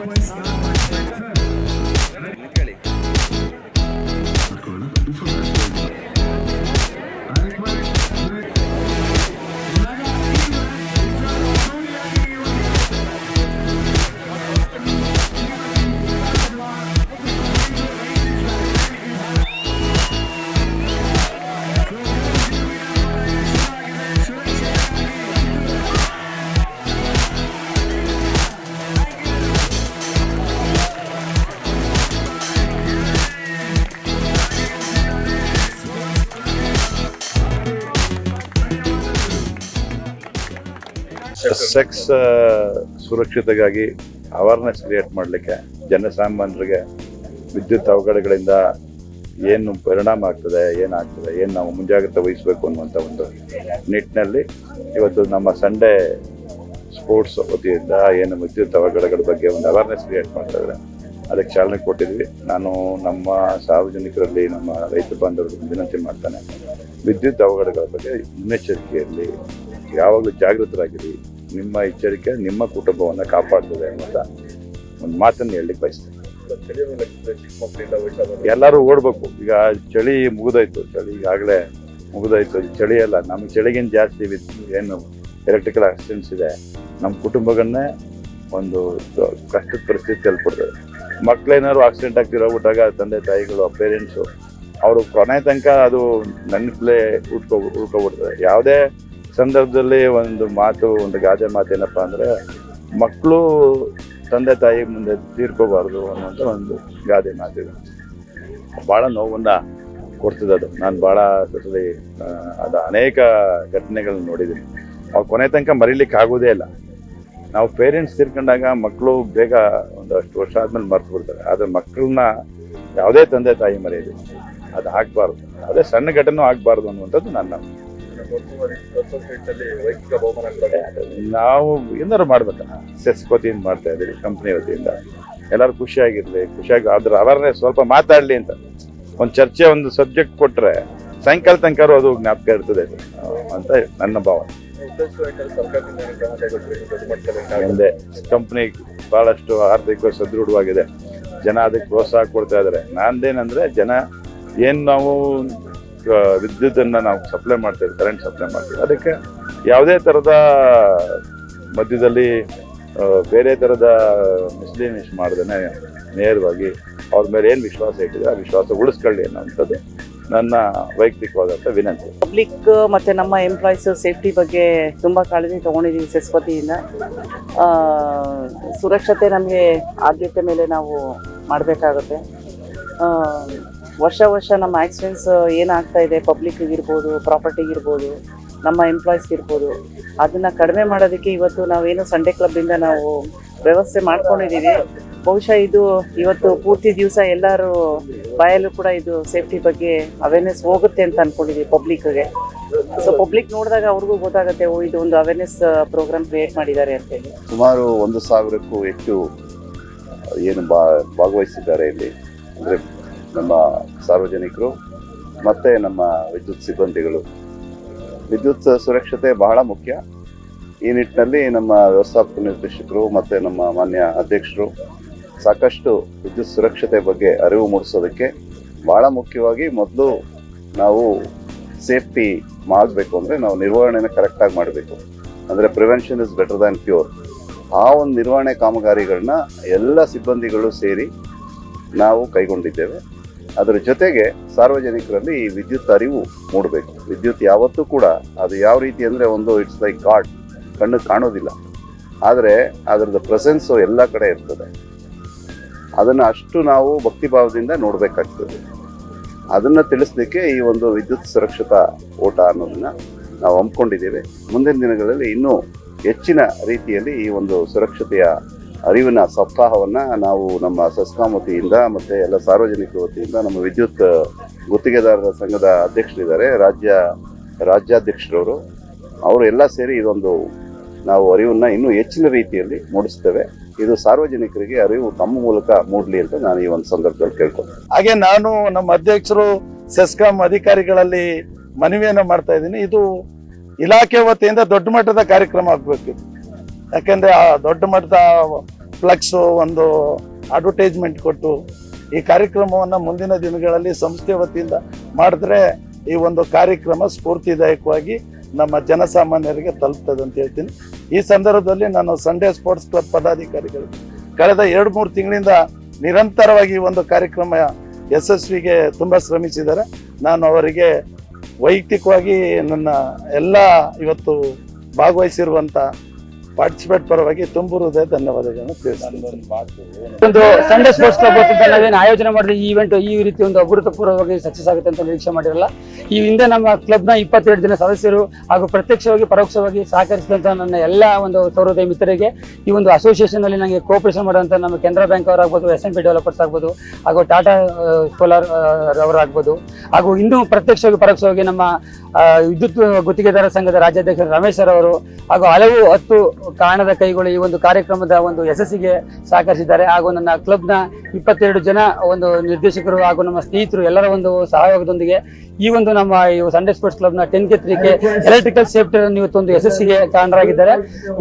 Nicolas, vous ಸೆಕ್ಸ್ ಸುರಕ್ಷತೆಗಾಗಿ awareness create ಮಾಡಲಿಕ್ಕೆ ಜನಸಾಮಾನ್ಯರಿಗೆ ವಿದ್ಯುತ್ ಅವಘಡಗಳಿಂದ ಏನು ಪರಿಣಾಮ ಆಗ್ತದೆ, ಏನಾಗ್ತದೆ, ಏನು ನಾವು ಮುಂಜಾಗ್ರತೆ ವಹಿಸಬೇಕು ಅನ್ನುವಂಥ ಒಂದು ನಿಟ್ಟಿನಲ್ಲಿ ಇವತ್ತು ನಮ್ಮ ಸಂಡೇ ಸ್ಪೋರ್ಟ್ಸ್ ವತಿಯಿಂದ ಏನು ವಿದ್ಯುತ್ ಅವಘಡಗಳ ಬಗ್ಗೆ ಒಂದು ಅವೇರ್ನೆಸ್ ಕ್ರಿಯೇಟ್ ಮಾಡ್ತಾ ಇದ್ದಾರೆ. ಅದಕ್ಕೆ ಚಾಲನೆ ಕೊಟ್ಟಿದ್ವಿ ನಾನು ನಮ್ಮ ಸಾರ್ವಜನಿಕರಲ್ಲಿ, ನಮ್ಮ ರೈತ ಬಾಂಧವರಿಗೆ ವಿನಂತಿ ಮಾಡ್ತಾನೆ. ವಿದ್ಯುತ್ ಅವಘಡಗಳ ಬಗ್ಗೆ ಮುನ್ನೆಚ್ಚರಿಕೆಯಲ್ಲಿ ಯಾವಾಗಲೂ ಜಾಗೃತರಾಗಿರಿ. ನಿಮ್ಮ ಎಚ್ಚರಿಕೆ ನಿಮ್ಮ ಕುಟುಂಬವನ್ನು ಕಾಪಾಡ್ತದೆ ಅಂತ ಒಂದು ಮಾತನ್ನು ಹೇಳಲಿಕ್ಕೆ ಬಯಸ್ತೇನೆ. ಎಲ್ಲರೂ ಓಡಬೇಕು. ಈಗ ಚಳಿ ಮುಗಿದೋಯ್ತು. ಚಳಿ ಈಗಾಗಲೇ ಮುಗಿದೋಯ್ತು. ಚಳಿ ಅಲ್ಲ. ನಮ್ಮ ಚಳಿಗಿನ ಜಾಸ್ತಿ ಏನು ಎಲೆಕ್ಟ್ರಿಕಲ್ ಆಕ್ಸಿಡೆಂಟ್ಸ್ ಇದೆ. ನಮ್ಮ ಕುಟುಂಬಗಳನ್ನೇ ಒಂದು ಕಷ್ಟದ ಪರಿಸ್ಥಿತಿ ತಲುಪಿಡ್ತದೆ ಮಕ್ಕಳೇನಾದ್ರು ಆಕ್ಸಿಡೆಂಟ್ ಆಗ್ತಿರೋಗ್ಬಿಟ್ಟಾಗ ತಂದೆ ತಾಯಿಗಳು ಪೇರೆಂಟ್ಸು ಅವರು ಕೊನೆ ತನಕ ಅದು ನೆನಪಲ್ಲೇ ಉಟ್ಕೋ ಉಳ್ಕೊಬಿಡ್ತದೆ ಯಾವುದೇ ಸಂದರ್ಭದಲ್ಲಿ ಒಂದು ಮಾತು, ಒಂದು ಗಾದೆ ಮಾತು ಏನಪ್ಪ ಅಂದರೆ ಮಕ್ಕಳು ತಂದೆ ತಾಯಿ ಮುಂದೆ ತೀರ್ಕೋಬಾರ್ದು ಅನ್ನೋಂಥ ಒಂದು ಗಾದೆ ಮಾತಿದೆ ಭಾಳ ನೋವನ್ನ ಕೊಡ್ತದೆ ಅದು. ನಾನು ಭಾಳ ಸತಿ ಅದು ಅನೇಕ ಘಟನೆಗಳನ್ನ ನೋಡಿದ್ದೀನಿ. ಅವ್ರು ಕೊನೆ ತನಕ ಮರೀಲಿಕ್ಕೆ ಆಗೋದೇ ಇಲ್ಲ. ನಾವು ಪೇರೆಂಟ್ಸ್ ತೀರ್ಕೊಂಡಾಗ ಮಕ್ಕಳು ಬೇಗ ಒಂದಷ್ಟು ವರ್ಷ ಆದ್ಮೇಲೆ ಮರ್ತು ಬಿಡ್ತಾರೆ. ಆದರೆ ಮಕ್ಕಳನ್ನ ಯಾವುದೇ ತಂದೆ ತಾಯಿ ಮರೆಯೋದು ಅದು ಆಗಬಾರ್ದು. ಅದೇ ಸಣ್ಣ ಘಟನೆ ಆಗಬಾರ್ದು ಅನ್ನುವಂಥದ್ದು ನನ್ನ ನಾವು ಏನಾರು ಮಾಡ್ಬೇಕಲ್ಲ ಸೆಸ್ ವತಿಯಿಂದ ಮಾಡ್ತಾ ಇದ್ದೀವಿ ಕಂಪ್ನಿ ವತಿಯಿಂದ? ಎಲ್ಲರೂ ಖುಷಿಯಾಗಿರ್ಲಿ, ಖುಷಿಯಾಗಿ ಅದ್ರ ಅವೇರ್ನೆಸ್ ಸ್ವಲ್ಪ ಮಾತಾಡ್ಲಿ ಅಂತ. ಒಂದು ಚರ್ಚೆ, ಒಂದು ಸಬ್ಜೆಕ್ಟ್ ಕೊಟ್ರೆ ಸಾಯಂಕಾಲ ತನಕ ಅದು ಜ್ಞಾಪಕ ಇರ್ತದೆ. ಅಂತ ನನ್ನ ಭಾವನೆ ಮುಂದೆ ಕಂಪ್ನಿ ಬಹಳಷ್ಟು ಆರ್ಥಿಕ ಸದೃಢವಾಗಿದೆ. ಜನ ಅದಕ್ಕೆ ಪ್ರೋತ್ಸಾಹ ಕೊಡ್ತಾ ಇದ್ದಾರೆ. ನಾನೇನಂದ್ರೆ ಜನ ಏನು ನಾವು ವಿದ್ಯುತ್ತನ್ನ ನಾವು ಸಪ್ಲೈ ಮಾಡ್ತೇವೆ ಕರೆಂಟ್ ಸಪ್ಲೈ ಮಾಡ್ತೇವೆ ಅದಕ್ಕೆ ಯಾವುದೇ ಥರದ ಮಧ್ಯದಲ್ಲಿ ಬೇರೆ ಥರದ ಮಿಸ್ಲಿನಿಸ್ ಮಾಡ್ದೇ ನೇರವಾಗಿ ಅವ್ರ ಮೇಲೆ ಏನು ವಿಶ್ವಾಸ ಇಟ್ಟಿದೆ, ಆ ವಿಶ್ವಾಸ ಉಳಿಸ್ಕೊಳ್ಳಿ ಅನ್ನೋಂಥದ್ದು ನನ್ನ ವೈಯಕ್ತಿಕವಾದಂಥ ವಿನಂತಿ. ಪಬ್ಲಿಕ್ ಮತ್ತು ನಮ್ಮ ಎಂಪ್ಲಾಯೀಸ್ ಸೇಫ್ಟಿ ಬಗ್ಗೆ ತುಂಬ ಕಾಳಜಿ ತೊಗೊಂಡಿದ್ದೀವಿ ಸೆಸ್ಪತಿಯಿಂದ ಸುರಕ್ಷತೆ ನಮಗೆ ಆದ್ಯತೆ ಮೇಲೆ ನಾವು ಮಾಡಬೇಕಾಗುತ್ತೆ. ವರ್ಷ ವರ್ಷ ನಮ್ಮ ಆಕ್ಸಿಡೆಂಟ್ಸ್ ಏನಾಗ್ತಾ ಇದೆ? ಪಬ್ಲಿಕ್ ಇರ್ಬೋದು ಪ್ರಾಪರ್ಟಿಗೆ ಇರ್ಬೋದು ನಮ್ಮ ಎಂಪ್ಲಾಯ್ಸ್ ಇರ್ಬೋದು ಅದನ್ನು ಕಡಿಮೆ ಮಾಡೋದಕ್ಕೆ ಇವತ್ತು ನಾವೇನು ಸಂಡೇ ಕ್ಲಬ್ಬಿಂದ ನಾವು ವ್ಯವಸ್ಥೆ ಮಾಡ್ಕೊಂಡಿದ್ದೀವಿ ಬಹುಶಃ ಇದು ಇವತ್ತು ಪೂರ್ತಿ ದಿವಸ ಎಲ್ಲರೂ ಬಾಯಲ್ಲೂ ಕೂಡ ಇದು ಸೇಫ್ಟಿ ಬಗ್ಗೆ ಅವೇರ್ನೆಸ್ ಹೋಗುತ್ತೆ ಅಂತ ಅಂದ್ಕೊಂಡಿದ್ದೀವಿ ಪಬ್ಲಿಕ್ಗೆ ಸೊ ಪಬ್ಲಿಕ್ ನೋಡಿದಾಗ ಅವ್ರಿಗೂ ಗೊತ್ತಾಗುತ್ತೆ, ಓ, ಇದು ಒಂದು ಅವೇರ್ನೆಸ್ ಪ್ರೋಗ್ರಾಮ್ ಕ್ರಿಯೇಟ್ ಮಾಡಿದ್ದಾರೆ ಅಂತ ಹೇಳಿ. ಸುಮಾರು ಒಂದು ಸಾವಿರಕ್ಕೂ ಹೆಚ್ಚು, ಏನು ಭಾಗವಹಿಸಿದ್ದಾರೆ ಇಲ್ಲಿ. ಅಂದರೆ ನಮ್ಮ ಸಾರ್ವಜನಿಕರು, ಮತ್ತು ನಮ್ಮ ವಿದ್ಯುತ್ ಸಿಬ್ಬಂದಿಗಳು. ವಿದ್ಯುತ್ ಸುರಕ್ಷತೆ ಬಹಳ ಮುಖ್ಯ. ಈ ನಿಟ್ಟಿನಲ್ಲಿ ನಮ್ಮ ವ್ಯವಸ್ಥಾಪಕ ನಿರ್ದೇಶಕರು ಮತ್ತು ನಮ್ಮ ಮಾನ್ಯ ಅಧ್ಯಕ್ಷರು ಸಾಕಷ್ಟು ವಿದ್ಯುತ್ ಸುರಕ್ಷತೆ ಬಗ್ಗೆ ಅರಿವು ಮೂಡಿಸೋದಕ್ಕೆ ಬಹಳ ಮುಖ್ಯವಾಗಿ ಮೊದಲು ನಾವು ಸೇಫ್ಟಿ ಮಾಡಬೇಕು ಅಂದರೆ ನಾವು ನಿರ್ವಹಣೆನ ಕರೆಕ್ಟಾಗಿ ಮಾಡಬೇಕು. ಅಂದರೆ prevention is better than cure ಆ ಒಂದು ನಿರ್ವಹಣೆ ಕಾಮಗಾರಿಗಳನ್ನ ಎಲ್ಲ ಸಿಬ್ಬಂದಿಗಳು ಸೇರಿ ನಾವು ಕೈಗೊಂಡಿದ್ದೇವೆ. ಅದರ ಜೊತೆಗೆ ಸಾರ್ವಜನಿಕರಲ್ಲಿ ಈ ವಿದ್ಯುತ್ ಅರಿವು ಮೂಡಬೇಕು. ವಿದ್ಯುತ್ ಯಾವತ್ತೂ ಕೂಡ ಅದು ಯಾವ ರೀತಿ ಅಂದರೆ ಒಂದು ಇಟ್ಸ್ ಲೈಕ್ ಗಾಡ್ ಕಣ್ಣು ಕಾಣೋದಿಲ್ಲ. ಆದರೆ ಅದರದ್ದು ಪ್ರೆಸೆನ್ಸು ಎಲ್ಲ ಕಡೆ ಇರ್ತದೆ. ಅದನ್ನು ಅಷ್ಟು ನಾವು ಭಕ್ತಿಭಾವದಿಂದ ನೋಡಬೇಕಾಗ್ತದೆ. ಅದನ್ನು ತಿಳಿಸ್ಲಿಕ್ಕೆ ಈ ಒಂದು ವಿದ್ಯುತ್ ಸುರಕ್ಷತಾ ಓಟ ಅನ್ನೋದನ್ನು ನಾವು ಹಮ್ಮಿಕೊಂಡಿದ್ದೇವೆ. ಮುಂದಿನ ದಿನಗಳಲ್ಲಿ ಇನ್ನೂ ಹೆಚ್ಚಿನ ರೀತಿಯಲ್ಲಿ ಈ ಒಂದು ಸುರಕ್ಷತೆಯ ಅರಿವಿನ ಸಪ್ತಾಹವನ್ನ ನಾವು ನಮ್ಮ ಸಸ್ಕಾಂ ವತಿಯಿಂದ ಮತ್ತೆ ಎಲ್ಲ ಸಾರ್ವಜನಿಕ ವತಿಯಿಂದ ನಮ್ಮ ವಿದ್ಯುತ್ ಗುತ್ತಿಗೆದಾರರ ಸಂಘದ ಅಧ್ಯಕ್ಷರಿದ್ದಾರೆ, ರಾಜ್ಯ, ರಾಜ್ಯಾಧ್ಯಕ್ಷರವರು. ಅವರು ಎಲ್ಲ ಸೇರಿ ಇದೊಂದು ನಾವು ಅರಿವನ್ನ ಇನ್ನೂ ಹೆಚ್ಚಿನ ರೀತಿಯಲ್ಲಿ ಮೂಡಿಸ್ತೇವೆ. ಇದು ಸಾರ್ವಜನಿಕರಿಗೆ ಅರಿವು ತಮ್ಮ ಮೂಲಕ ಮೂಡಲಿ ಅಂತ ನಾನು ಈ ಒಂದು ಸಂದರ್ಭದಲ್ಲಿ ಕೇಳ್ಕೊಳ್ತೇನೆ. ಹಾಗೆ ನಾನು ನಮ್ಮ ಅಧ್ಯಕ್ಷರು ಸೆಸ್ಕಾಂ ಅಧಿಕಾರಿಗಳಲ್ಲಿ ಮನವಿಯನ್ನು ಮಾಡ್ತಾ ಇದ್ದೀನಿ. ಇದು ಇಲಾಖೆ ವತಿಯಿಂದ ದೊಡ್ಡ ಮಟ್ಟದ ಕಾರ್ಯಕ್ರಮ ಆಗ್ಬೇಕು. ಯಾಕೆಂದ್ರೆ ಆ ದೊಡ್ಡ ಮಟ್ಟದ ಫ್ಲೆಕ್ಸ್ ಒಂದು ಅಡ್ವರ್ಟೈಸ್ಮೆಂಟ್ ಕೊಟ್ಟು ಈ ಕಾರ್ಯಕ್ರಮವನ್ನು ಮುಂದಿನ ದಿನಗಳಲ್ಲಿ ಸಂಸ್ಥೆ ವತಿಯಿಂದ ಮಾಡಿದ್ರೆ ಈ ಒಂದು ಕಾರ್ಯಕ್ರಮ ಸ್ಫೂರ್ತಿದಾಯಕವಾಗಿ ನಮ್ಮ ಜನಸಾಮಾನ್ಯರಿಗೆ ತಲುಪ್ತದೆ ಅಂತ ಹೇಳ್ತೀನಿ. ಈ ಸಂದರ್ಭದಲ್ಲಿ ನಾನು ಸಂಡೇ ಸ್ಪೋರ್ಟ್ಸ್ ಕ್ಲಬ್ ಪದಾಧಿಕಾರಿಗಳು ಕಳೆದ ಎರಡು ಮೂರು ತಿಂಗಳಿಂದ ನಿರಂತರವಾಗಿ ಒಂದು ಕಾರ್ಯಕ್ರಮ ಯಶಸ್ವಿಗೆ ತುಂಬ ಶ್ರಮಿಸಿದ್ದಾರೆ. ನಾನು ಅವರಿಗೆ ವೈಯಕ್ತಿಕವಾಗಿ ನನ್ನ ಎಲ್ಲ ಇವತ್ತು ಭಾಗವಹಿಸಿರುವಂತ ಪಾರ್ಟಿಸಿಪೇಟ್ ಪರವಾಗಿ ತುಂಬು ಧನ್ಯವಾದಗಳನ್ನು ತಿಳಿಸ್ತೀನಿ. ಒಂದು ಸಂಡೇ ಸ್ಪೋರ್ಟ್ಸ್ ಕ್ಲಬ್ ಏನು ಆಯೋಜನೆ ಮಾಡಿದ ಈ ಇವೆಂಟ್ ಈ ರೀತಿ ಒಂದು ಅಭೂತಪೂರ್ವವಾಗಿ ಸಕ್ಸಸ್ ಆಗುತ್ತೆ ಅಂತ ನಿರೀಕ್ಷೆ ಮಾಡಿರಲ್ಲ. ಈ ಹಿಂದೆ ನಮ್ಮ ಕ್ಲಬ್ನ ಇಪ್ಪತ್ತೆರಡು ಜನ ಸದಸ್ಯರು ಹಾಗೂ ಪ್ರತ್ಯಕ್ಷವಾಗಿ, ಪರೋಕ್ಷವಾಗಿ ಸಹಕರಿಸಿದಂತ ನನ್ನ ಎಲ್ಲ ಒಂದು ಸೌಹೃದಯ ಮಿತ್ರರಿಗೆ ಈ ಒಂದು ಅಸೋಸಿಯೇಷನ್ ಅಲ್ಲಿ ನನಗೆ ಕೋಪರೇಷನ್ ಮಾಡುವಂತಹ ನಮ್ಮ ಕೆನರಾ ಬ್ಯಾಂಕ್ ಅವರಾಗ್ಬೋದು ಎಸ್ ಎನ್ ಪಿ ಡೆವಲಪರ್ಸ್ ಆಗ್ಬೋದು, ಹಾಗೂ ಟಾಟಾ ಸೋಲಾರ್ ಅವರಾಗ್ಬೋದು. ಹಾಗೂ ಇನ್ನೂ ಪ್ರತ್ಯಕ್ಷವಾಗಿ, ಪರೋಕ್ಷವಾಗಿ ನಮ್ಮ ವಿದ್ಯುತ್ ಗುತ್ತಿಗೆದಾರ ಸಂಘದ ರಾಜ್ಯಾಧ್ಯಕ್ಷ ರಮೇಶ್ ಸರ್ ಅವರು ಹಾಗೂ ಹಲವು ಹತ್ತು ಕಾರಣದ ಕೈಗಳು ಈ ಒಂದು ಕಾರ್ಯಕ್ರಮದ ಒಂದು ಯಶಸ್ಸಿಗೆ ಸಹಕರಿಸಿದ್ದಾರೆ. ಹಾಗೂ ನನ್ನ ಕ್ಲಬ್ನ ಇಪ್ಪತ್ತೆರಡು ಜನ ಒಂದು ನಿರ್ದೇಶಕರು ಹಾಗೂ ನಮ್ಮ ಸ್ನೇಹಿತರು ಎಲ್ಲರ ಒಂದು ಸಹಯೋಗದೊಂದಿಗೆ ಈ ಒಂದು ನಮ್ಮ ಈ ಸಂಡೇ ಸ್ಪೋರ್ಟ್ಸ್ ಕ್ಲಬ್ನ ten K three K electrical safety ಇವತ್ತೊಂದು ಯಶಸ್ಸಿಗೆ ಕಾರಣರಾಗಿದ್ದಾರೆ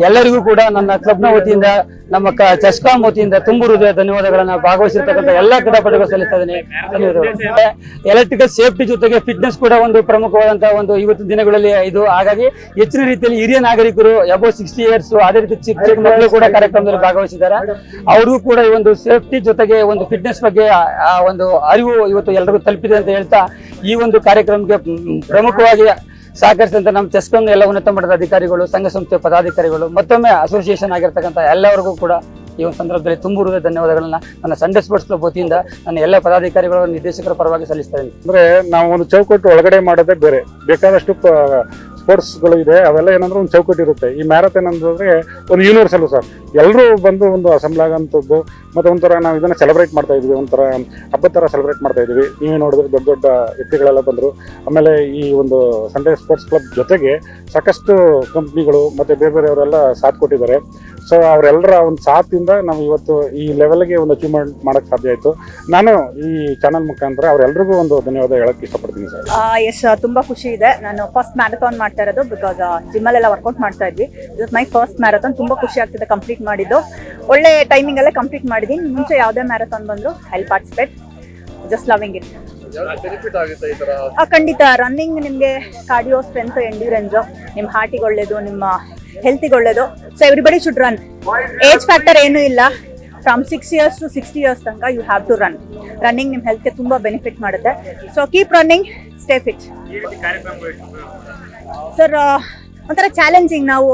ಎಲ್ಲರಿಗೂ ಕೂಡ ನನ್ನ ಕ್ಲಬ್ನ ವತಿಯಿಂದ, ನಮ್ಮ ಚೆಸ್ಕಾಂ ವತಿಯಿಂದ ತುಂಬು ಹೃದಯ ಧನ್ಯವಾದಗಳನ್ನ ಭಾಗವಹಿಸಿರ್ತಕ್ಕಂಥ ಎಲ್ಲ ಕ್ರೀಡಾಪಟುಗಳು ಸಲ್ಲಿಸ್ತಾ ಇದ್ದೀನಿ. ಎಲೆಕ್ಟ್ರಿಕಲ್ ಸೇಫ್ಟಿ ಜೊತೆಗೆ ಫಿಟ್ನೆಸ್ ಕೂಡ ಒಂದು ಪ್ರಮುಖವಾದಂತಹ ಒಂದು ಇವತ್ತು ದಿನಗಳಲ್ಲಿ ಇದು. ಹಾಗಾಗಿ ಹೆಚ್ಚಿನ ರೀತಿಯಲ್ಲಿ ಹಿರಿಯ ನಾಗರಿಕರು ಅಬೌವ್ ಸಿಕ್ಸ್ಟಿ ಇಯರ್ಸ್ ಅದೇ ರೀತಿ ಚಿಕ್ಕ ಚಿಕ್ಕ ಮಕ್ಕಳು ಕೂಡ ಕಾರ್ಯಕ್ರಮದಲ್ಲಿ ಭಾಗವಹಿಸಿದ್ದಾರೆ. ಅವ್ರಿಗೂ ಕೂಡ ಈ ಒಂದು ಸೇಫ್ಟಿ ಜೊತೆಗೆ ಒಂದು ಫಿಟ್ನೆಸ್ ಬಗ್ಗೆ ಆ- ಒಂದು ಅರಿವು ಇವತ್ತು ಎಲ್ಲರಿಗೂ ತಲುಪಿದೆ ಅಂತ ಹೇಳ್ತಾ ಈ ಒಂದು ಕಾರ್ಯಕ್ರಮಕ್ಕೆ ಪ್ರಮುಖವಾಗಿ ಸಹಕರಿಸಿದಂತ ನಮ್ಮ ಚೆಸ್ಕಾಂನ ಎಲ್ಲ ಉನ್ನತ ಮಟ್ಟದ ಅಧಿಕಾರಿಗಳು ಸಂಘ ಸಂಸ್ಥೆ ಪದಾಧಿಕಾರಿಗಳು ಮತ್ತೊಮ್ಮೆ ಅಸೋಸಿಯೇಷನ್ ಆಗಿರ್ತಕ್ಕಂಥ ಎಲ್ಲರಿಗೂ ಕೂಡ ಈ ಒಂದು ಸಂದರ್ಭದಲ್ಲಿ ತುಂಬ ಹೃದಯ ಧನ್ಯವಾದಗಳನ್ನ ನನ್ನ ಸಂಡೇ ಸ್ಪೋರ್ಟ್ಸ್ ಕ್ಲಬ್ ವತಿಯಿಂದ ನನ್ನ ಎಲ್ಲ ಪದಾಧಿಕಾರಿಗಳು ನಿರ್ದೇಶಕರ ಪರವಾಗಿ ಸಲ್ಲಿಸ್ತಾ ಇದ್ದೀನಿ. ಅಂದ್ರೆ ನಾವು ಒಂದು ಚೌಕಟ್ಟು ಒಳಗಡೆ ಮಾಡೋದೇ ಬೇರೆ. ಬೇಕಾದಷ್ಟು ಸ್ಪೋರ್ಟ್ಸ್ಗಳು ಇದೆ, ಅವೆಲ್ಲ ಏನಂದ್ರೆ ಒಂದು ಚೌಕಟ್ಟು ಇರುತ್ತೆ ಈ ಮ್ಯಾರಥಾನ್ ಅಂತಂದ್ರೆ ಒಂದು ಯೂನಿವರ್ಸಲ್ ಸರ್ ಎಲ್ಲರೂ ಬಂದು ಒಂದು ಅಸೆಂಬ್ಲ್ ಆಗೋಂಥದ್ದು, ಮತ್ತು ಒಂಥರ ನಾವು ಇದನ್ನ ಸೆಲೆಬ್ರೇಟ್ ಮಾಡ್ತಾ ಇದ್ವಿ, ಒಂಥರ ಹಬ್ಬದ ಥರ ಸೆಲೆಬ್ರೇಟ್ ಮಾಡ್ತಾ ಇದ್ವಿ. ನೀವು ನೋಡಿದ್ರೆ ದೊಡ್ಡ ದೊಡ್ಡ ವ್ಯಕ್ತಿಗಳೆಲ್ಲ ಬಂದರು. ಆಮೇಲೆ ಈ ಒಂದು ಸಂಡೇ ಸ್ಪೋರ್ಟ್ಸ್ ಕ್ಲಬ್ ಜೊತೆಗೆ ಸಾಕಷ್ಟು ಕಂಪ್ನಿಗಳು ಮತ್ತೆ ಬೇರೆ ಬೇರೆಯವರೆಲ್ಲ ಸಾಥ್ ಕೊಟ್ಟಿದ್ದಾರೆ. ಸೊ ಅವರೆಲ್ಲರ ಒಂದು ಸಾಥಿಂದ ನಾವು ಇವತ್ತು ಈ ಲೆವೆಲ್ಗೆ ಒಂದು ಅಚೀವ್ಮೆಂಟ್ ಮಾಡಕ್ ಸಾಧ್ಯ ಆಯಿತು. ನಾನು ಈ ಚಾನಲ್ ಮುಖಾಂತರ ಅವರೆಲ್ಲರಿಗೂ ಒಂದು ಧನ್ಯವಾದ ಹೇಳಕ್ ಇಷ್ಟಪಡ್ತೀನಿ ಸರ್. ಎಸ್ ತುಂಬಾ ಖುಷಿ ಇದೆ. ನಾನು ಫಸ್ಟ್ ಮ್ಯಾರಥಾನ್ ಮಾಡ್ತಾ ಇರೋದು ಬಿಕಾಸ್ ಜಿಮ್ಮಲ್ಲೆಲ್ಲ ವರ್ಕೌಟ್ ಮಾಡ್ತಾ ಇದ್ವಿ. ಇವತ್ತು ಮೈ ಫಸ್ಟ್ ಮ್ಯಾರಥಾನ್ ತುಂಬಾ ಖುಷಿ ಆಗ್ತಿದೆ ಕಂಪ್ಲೀಟ್ ಮಾಡಿದ್ದು. ಒಳ್ಳೆ ಟೈಮಿಂಗ್ ಅಲ್ಲೇ ಕಂಪ್ಲೀಟ್ ಮಾಡಿದ್ದೀನಿ ಮುಂಚೆ ಯಾವುದೇ ಮ್ಯಾರಥಾನ್ ಬಂದ್ರು I participate just loving it ಖಂಡಿತ ರನ್ನಿಂಗ್ ನಿಮಗೆ ಕಾರ್ಡಿಯೋ ಸ್ಟ್ರೆಂತ್ ಎಂಡ್ಯೂರೆನ್ಸು ನಿಮ್ಮ ಹಾರ್ಟಿಗೆ ಒಳ್ಳೆಯದು ನಿಮ್ಮ ಹೆಲ್ತಿಗೆ ಒಳ್ಳೇದು. So everybody should run age factor ಏನೂ ಇಲ್ಲ. From six years to sixty years ತನಕ you have to run running ನಿಮ್ಮ ಹೆಲ್ತ್ಗೆ ತುಂಬ ಬೆನಿಫಿಟ್ ಮಾಡುತ್ತೆ. So keep running stay fit sir ಒಂಥರ ಚಾಲೆಂಜಿಂಗ್ ನಾವು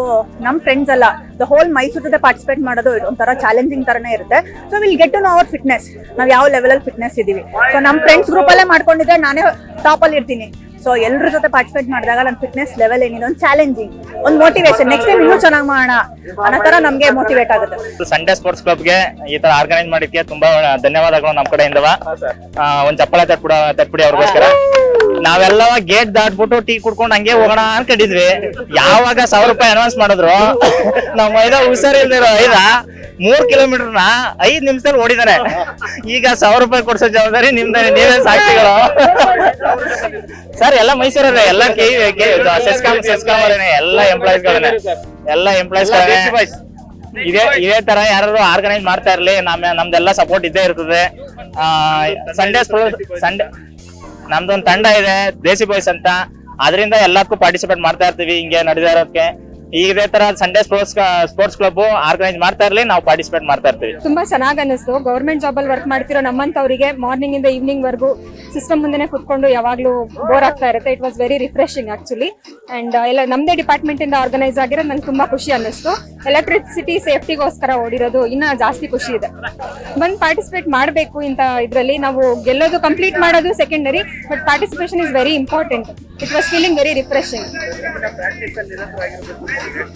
ನಮ್ಮ ಫ್ರೆಂಡ್ಸ್ ಅಲ್ಲ ದ ಹೋಲ್ ಮೈಸೂರು ಜೊತೆ ಪಾರ್ಟಿಸಿಪೇಟ್ ಮಾಡೋದು ಇದು ಒಂಥರ ಚಾಲೆಂಜಿಂಗ್ ತರನೇ ಇರುತ್ತೆ. So will get to know our fitness ನಾವು ಯಾವ ಲೆವೆಲಲ್ಲಿ ಫಿಟ್ನೆಸ್ ಇದೀವಿ ಸೊ ನಮ್ಮ ಫ್ರೆಂಡ್ಸ್ ಗ್ರೂಪ್ ಅಲ್ಲೇ ಮಾಡ್ಕೊಂಡಿದ್ರೆ ನಾನೇ ಟಾಪ್ ಅಲ್ಲಿ ಇರ್ತೀನಿ. ಸೊ ಎಲ್ಲರ ಜೊತೆ ಪಾರ್ಟಿಸಿಪೇಟ್ ಮಾಡಿದಾಗ ನನ್ನ ಫಿಟ್ನೆಸ್ ಲೆವೆಲ್ ಏನಿದೆ ಒಂದು ಚಾಲೆಂಜಿಂಗ್ ಒಂದು ಮೋಟಿವೇಶನ್ ನೆಕ್ಸ್ಟ್ ಟೈಮ್ ಇನ್ನೂ ಚೆನ್ನಾಗಿ ಮಾಡೋಣ ಅನ್ನೋ ತರ ನಮಗೆ ಮೋಟಿವೇಟ್ ಆಗುತ್ತೆ. ಸಂಡೇ ಸ್ಪೋರ್ಟ್ಸ್ ಕ್ಲಬ್ಗೆ ಈ ತರ ಆರ್ಗನೈಸ್ ಮಾಡಿದ್ಕೆ ತುಂಬಾ ಧನ್ಯವಾದಗಳು ನಮ್ ಕಡೆಯಿಂದವ. ಆ, ಒಂದ್ ಚಪ್ಪಳ ತಟ್ಬಿಡ ತಟ್ಬಿಡಿ ಅವ್ರಿಗೋಸ್ಕರ. ನಾವೆಲ್ಲ ಗೇಟ್ ದಾಟ್ಬಿಟ್ಟು ಟೀ ಕುಡ್ಕೊಂಡು ಹಂಗೆ ಹೋಗೋಣ ಅನ್ಕೊಂಡಿದ್ವಿ. ಯಾವಾಗ ಸಾವಿರ ರೂಪಾಯಿ ಅಡ್ವಾನ್ಸ್ ಮಾಡಿದ್ರು? ನಮ್ಮ ಮೈದ ಹುಷಾರಿಲ್ದಿರೋ ಐದ ಮೂರ್ ಕಿಲೋಮೀಟರ್ನ ಐದ್ ನಿಮಿಷದಲ್ಲಿ ಓಡಿದಾರೆ ಈಗ ಸಾವಿರ ರೂಪಾಯಿ ಕೊಡ್ಸೋ ಜವಾಬ್ದಾರಿ ನಿಮ್ದ ನೀವೇ ಸಾಕ್ಷಿಗಳು. ಸರ್ ಎಲ್ಲ ಮೈಸೂರಲ್ಲೇ ಎಲ್ಲ ಕೆ ಸೆಸ್ಕಾಮ್ ಸೆಸ್ಕಾಮ್ ಎಲ್ಲ ಎಂಪ್ಲಾಯ್ಸ್ ಗಳೇ ಎಲ್ಲ ಎಂಪ್ಲಾಯೀಸ್ ಇದೇ ಇದೇ ತರ ಯಾರು ಆರ್ಗನೈಸ್ ಮಾಡ್ತಾ ಇರ್ಲಿ. ನಮ್ಮ ನಮ್ದೆಲ್ಲ ಸಪೋರ್ಟ್ ಇದ್ದೇ ಇರ್ತದೆ. ಸಂಡೇ ಸಂಡೇ ನಮ್ದೊಂದು ತಂಡ ಇದೆ ದೇಸಿ ಬಾಯ್ಸ್ ಅಂತ. ಅದರಿಂದ ಎಲ್ಲದಕ್ಕೂ ಪಾರ್ಟಿಸಿಪೇಟ್ ಮಾಡ್ತಾ ಇರ್ತೀವಿ ಹಿಂಗೆ ನಡೆದಿರೋಕೆ ಇದೇ ತರ Sunday sports sports club organise ಮಾಡ್ತಾ ಇರ್ಲಿ, ನಾವು ಪಾರ್ಟಿಸಿಪೇಟ್ ಮಾಡ್ತಾ ಇರ್ತೀವಿ. ತುಂಬಾ ಚೆನ್ನಾಗಿ ಅನಿಸ್ತು ಗೌರ್ಮೆಂಟ್ ಜಾಬ್ ಅಲ್ಲಿ ವರ್ಕ್ ಮಾಡ್ತಿರೋ ನಮ್ಮಂತವರಿಗೆ ಮಾರ್ನಿಂಗ್ ಇಂದ ಈವ್ನಿಂಗ್ ವರ್ಗು ಸಿಸ್ಟಮ್ ಮುಂದೆ ಕುತ್ಕೊಂಡು ಯಾವಾಗ್ಲೂ ಬೋರ್ ಆಗ್ತಾ ಇರುತ್ತೆ. It was very refreshing actually and ಎಲ್ಲ ನಮ್ದೇ ಡಿಪಾರ್ಟ್ಮೆಂಟ್ ಇಂದ ಆರ್ಗನೈಸ್ ಆಗಿರೋದು ನಂಗೆ ತುಂಬಾ ಖುಷಿ ಅನ್ನಿಸ್ತು. ಎಲೆಕ್ಟ್ರಿಸಿಟಿ ಸೇಫ್ಟಿಗೋಸ್ಕರ ಓಡಿರೋದು ಇನ್ನ ಜಾಸ್ತಿ ಖುಷಿ ಇದೆ. ಬಂದು ಪಾರ್ಟಿಸಿಪೇಟ್ ಮಾಡಬೇಕು ಇಂತ ಇದ್ರಲ್ಲಿ. ನಾವು ಗೆಲ್ಲೋದು ಕಂಪ್ಲೀಟ್ ಮಾಡೋದು secondary but participation is very important it was feeling very refreshing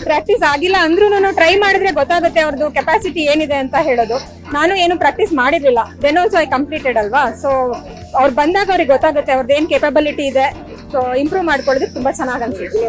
practice ಆಗಿಲ್ಲ ಅಂದ್ರೂ ಟ್ರೈ ಮಾಡಿದ್ರೆ ಗೊತ್ತಾಗುತ್ತೆ ಅವ್ರದ್ದು ಕೆಪಾಸಿಟಿ ಏನಿದೆ ಅಂತ ಹೇಳೋದು. ನಾನು ಏನು ಪ್ರಾಕ್ಟೀಸ್ ಮಾಡಿರಲಿಲ್ಲ. ದೆನ್ ಆಲ್ಸೋ ಐ ಕಂಪ್ಲೀಟೆಡ್ ಅಲ್ವಾ? ಸೊ ಅವ್ರು ಬಂದಾಗ ಅವ್ರಿಗೆ ಗೊತ್ತಾಗುತ್ತೆ ಅವ್ರದ್ದು ಏನು ಕೇಪಬಿಲಿಟಿ ಇದೆ. ಸೊ ಇಂಪ್ರೂವ್ ಮಾಡ್ಕೊಳ್ಳೋದಕ್ಕೆ ತುಂಬ ಚೆನ್ನಾಗಿ ಅನ್ಸುತ್ತೆ.